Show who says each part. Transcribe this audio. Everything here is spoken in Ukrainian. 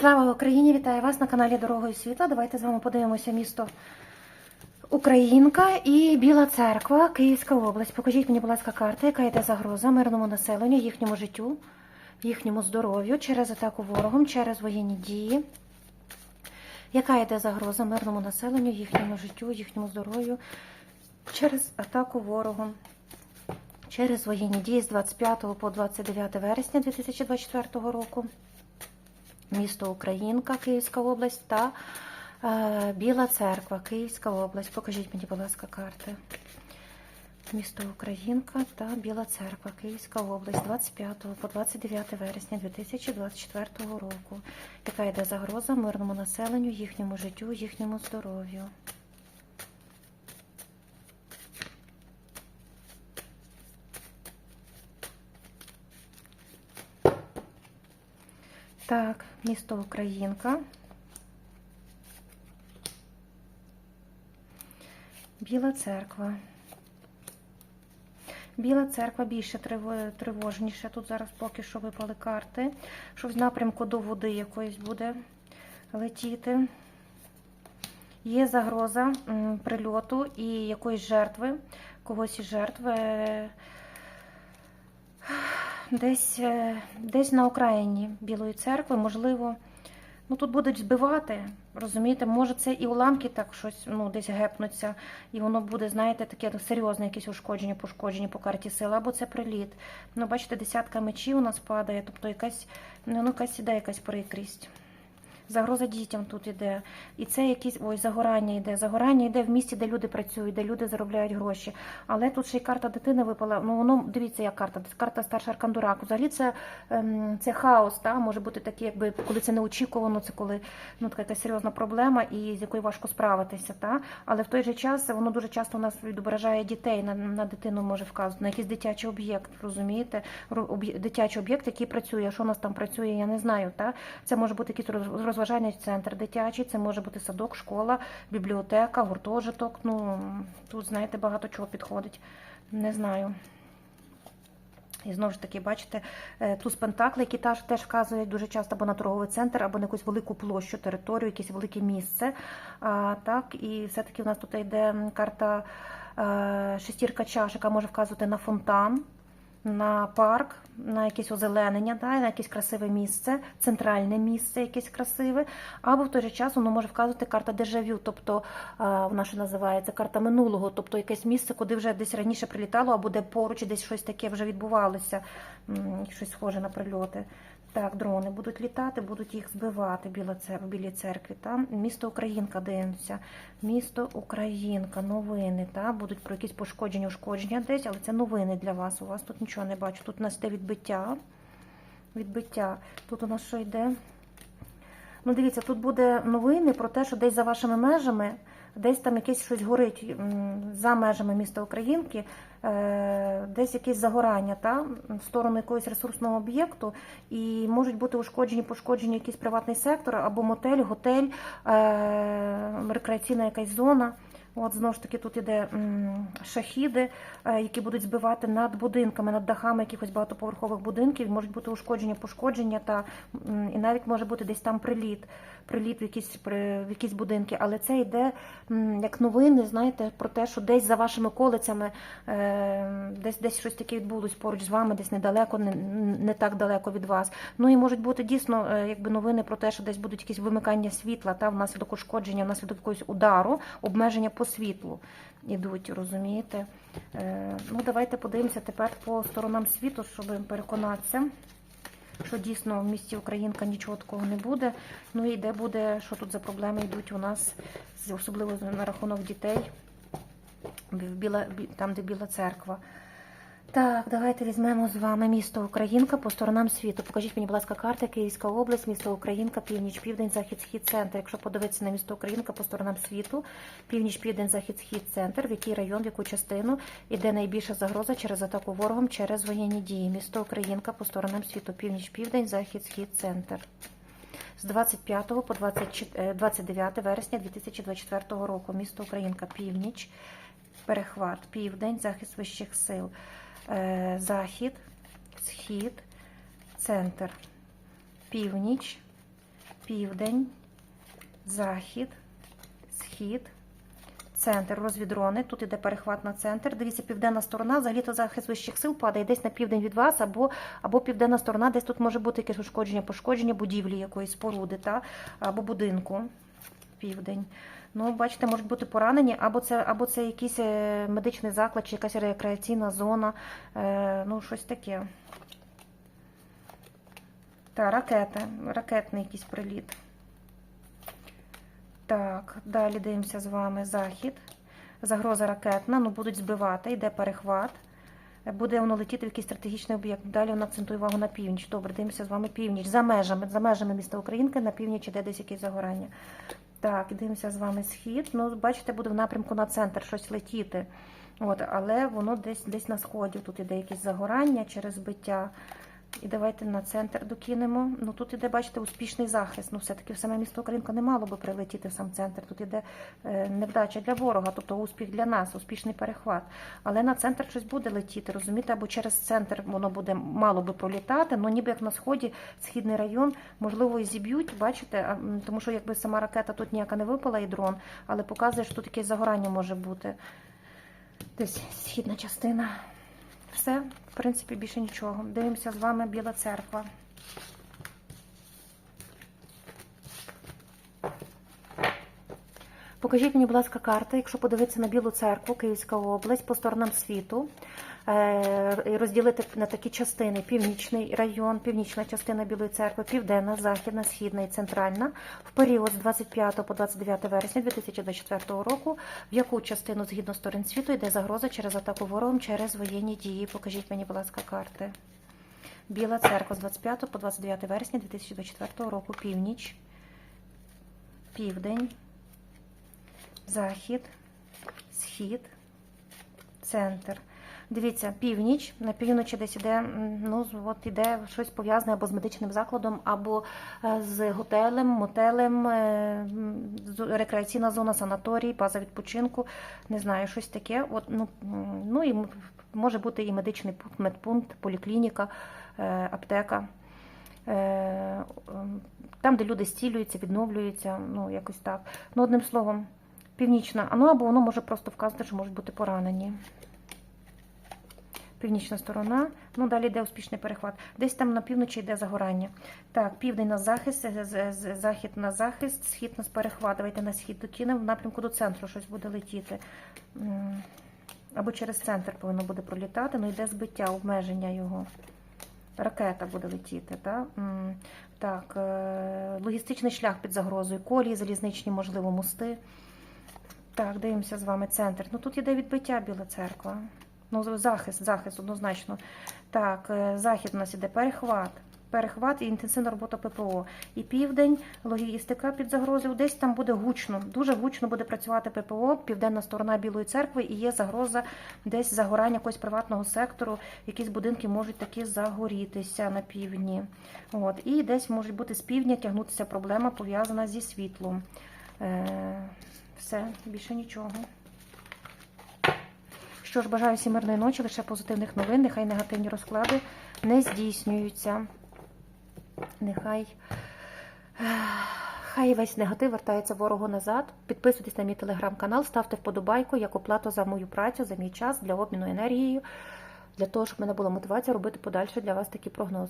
Speaker 1: Слава Україні! Вітаю вас на каналі Дорогою світла. Давайте з вами подивимося місто Українка і Біла Церква, Київська область. Покажіть мені, будь ласка, карти, яка йде загроза мирному населенню, їхньому життю, їхньому здоров'ю через атаку ворогом, через воєнні дії. Яка йде загроза мирному населенню, їхньому життю, їхньому здоров'ю через атаку ворогом, через воєнні дії з 25 по 29 вересня 2024 року місто Українка, Київська область та е, Біла Церква, Київська область. Покажіть мені, будь ласка, карти. Місто Українка та Біла Церква, Київська область, 25 по 29 вересня 2024 року. Яка йде загроза мирному населенню, їхньому життю, їхньому здоров'ю? Так, місто Українка. Біла церква. Біла церква більше триво- тривожніше. Тут зараз поки що випали карти. Що в напрямку до води якоїсь буде летіти. Є загроза прильоту і якоїсь жертви, когось із жертви. Десь, е, десь на окраїні Білої церкви, можливо, ну тут будуть збивати, розумієте, може це і уламки так щось ну, десь гепнуться, і воно буде, знаєте, таке серйозне якесь ушкодження, пошкодження по карті сили, або це приліт. Ну, бачите, десятка мечів у нас падає, тобто якась, ну, ну, якась іде якась прикрість. Загроза дітям тут іде. І це якісь ой, загорання йде. Загорання йде в місті, де люди працюють, де люди заробляють гроші. Але тут ще й карта дитини випала. Ну воно дивіться, як карта. Карта старша Аркандурак. Взагалі це, ем, це хаос, та може бути такий, якби коли це неочікувано, це коли ну така якась серйозна проблема і з якою важко справитися. Та але в той же час воно дуже часто у нас відображає дітей. На, на дитину може вказувати, на якийсь дитячий об'єкт. Розумієте? Ро- Дитячий об'єкт, який працює. Що у нас там працює, я не знаю. Та це може бути якийсь роз- розважальний центр дитячий, це може бути садок, школа, бібліотека, гуртожиток. Ну тут знаєте багато чого підходить. Не знаю. І знову ж таки, бачите, е, туз пентакли, які теж, вказують дуже часто або на торговий центр, або на якусь велику площу, територію, якесь велике місце. А, так, і все-таки у нас тут йде карта е, шестірка чаш, яка може вказувати на фонтан, на парк, на якесь озеленення, да, на якесь красиве місце, центральне місце, якесь красиве, або в той же час воно може вказувати карта дежавю, тобто вона що називається карта минулого, тобто якесь місце, куди вже десь раніше прилітало, або де поруч десь щось таке вже відбувалося, щось схоже на прильоти. Так, дрони будуть літати, будуть їх збивати церкви, білій церкві. Та? Місто Українка дивимося. Місто Українка, новини. Та? Будуть про якісь пошкодження, ушкодження десь, але це новини для вас. У вас тут нічого не бачу. Тут у нас йде відбиття. Відбиття. Тут у нас що йде? Ну, дивіться, тут буде новини про те, що десь за вашими межами, десь там якесь щось горить за межами міста Українки, е, десь якесь загорання та, в сторону якогось ресурсного об'єкту, і можуть бути ушкоджені, пошкоджені якийсь приватний сектор або мотель, готель, е, рекреаційна якась зона. От знову ж таки тут іде шахіди, е, які будуть збивати над будинками, над дахами якихось багатоповерхових будинків. Можуть бути ушкодження, пошкодження, та і навіть може бути десь там приліт, приліт в якісь в якісь будинки. Але це йде як новини, знаєте, про те, що десь за вашими околицями, е, десь десь щось таке відбулось поруч з вами, десь недалеко, не, не так далеко від вас. Ну і можуть бути дійсно е, якби новини про те, що десь будуть якісь вимикання світла, та внаслідок ушкодження, внаслідок якогось удару, обмеження по світлу ідуть, розумієте? Е, Ну, давайте подивимося тепер по сторонам світу, щоб переконатися, що дійсно в місті Українка нічого такого не буде. Ну і де буде, що тут за проблеми йдуть у нас, особливо на рахунок дітей, в там, де Біла церква. Так, давайте візьмемо з вами місто Українка по сторонам світу. Покажіть мені, будь ласка, карти Київська область, місто Українка, північ, південь, захід, схід, центр. Якщо подивитися на місто Українка по сторонам світу, північ, південь, захід, схід, центр, в який район, в яку частину іде найбільша загроза через атаку ворогом через воєнні дії. Місто Українка по сторонам світу, північ, південь, захід, схід, центр. З 25 по 24 е, 29 вересня 2024 року. Місто Українка, північ, перехват, південь, захист вищих сил, захід, схід, центр, північ, південь, захід, схід, центр, розвідрони. Тут іде перехват на центр. Дивіться, південна сторона, взагалі то захист вищих сил падає десь на південь від вас, або, або південна сторона, десь тут може бути якесь ушкодження, пошкодження будівлі якоїсь споруди, та? або будинку. Південь. Ну, бачите, можуть бути поранені, або це, або це якийсь е, медичний заклад, чи якась рекреаційна зона, е, ну, щось таке. Та, ракета, ракетний якийсь приліт. Так, далі дивимося з вами захід. Загроза ракетна, ну будуть збивати, йде перехват. Буде воно летіти в якийсь стратегічний об'єкт. Далі вона акцентує увагу на північ. Добре, дивимося з вами північ. За межами, за межами міста Українки, на північ іде десь якесь загорання. Так, дивимося з вами схід. Ну, бачите, буде в напрямку на центр щось летіти. От, але воно десь десь на сході. Тут іде якесь загорання через збиття. І давайте на центр докинемо. Ну тут іде, бачите, успішний захист. Ну, все-таки в саме місто Українка не мало би прилетіти в сам центр. Тут іде е, невдача для ворога, тобто успіх для нас, успішний перехват. Але на центр щось буде летіти, розумієте, або через центр воно буде мало би пролітати, ну ніби як на сході, східний район, можливо, і зіб'ють, бачите, тому що якби сама ракета тут ніяка не випала і дрон, але показує, що тут якесь загорання може бути. Десь східна частина. Все, в принципі, більше нічого. Дивимося з вами Біла церква. Покажіть мені, будь ласка, карти, якщо подивитися на Білу церкву, Київська область по сторонам світу, розділити на такі частини: північний район, північна частина Білої церкви, південна, західна, східна і центральна, в період з 25 по 29 вересня 2024 року, в яку частину згідно сторон світу йде загроза через атаку ворогом через воєнні дії. Покажіть мені, будь ласка, карти. Біла церква з 25 по 29 вересня 2024 року, північ, південь захід, схід, центр. Дивіться, північ, на півночі десь іде, ну, от іде щось пов'язане або з медичним закладом, або е, з готелем, мотелем, е, рекреаційна зона, санаторій, база відпочинку, не знаю, щось таке. От, ну, ну і може бути і медичний пункт, медпункт, поліклініка, е, аптека. Там, де люди стілюються, відновлюються, ну якось так. Ну, одним словом, Північна, ну або воно може просто вказати, що можуть бути поранені. Північна сторона, ну далі йде успішний перехват. Десь там на півночі йде загорання. Так, південь на захист, захід на захист, схід на перехват. Давайте на схід докинемо, в напрямку до центру щось буде летіти. Або через центр повинно буде пролітати, ну йде збиття, обмеження його. Ракета буде летіти, так? Так, е, логістичний шлях під загрозою, колії, залізничні, можливо, мости. Так, дивимося з вами центр. Ну тут іде відбиття Біла церква. Ну, захист, захист, однозначно. Так, е, захід у нас іде перехват. Перехват і інтенсивна робота ППО. І південь, логістика під загрозою. Десь там буде гучно, дуже гучно буде працювати ППО, південна сторона Білої церкви, і є загроза десь загорання якогось приватного сектору. Якісь будинки можуть таки загорітися на півдні. От. І десь може бути з півдня тягнутися проблема пов'язана зі світлом. Е, все, більше нічого. Що ж, бажаю всім мирної ночі, лише позитивних новин. Нехай негативні розклади не здійснюються. Нехай хай весь негатив вертається ворогу назад. Підписуйтесь на мій телеграм-канал, ставте вподобайку як оплату за мою працю, за мій час для обміну енергією, для того, щоб в мене була мотивація робити подальше для вас такі прогнози.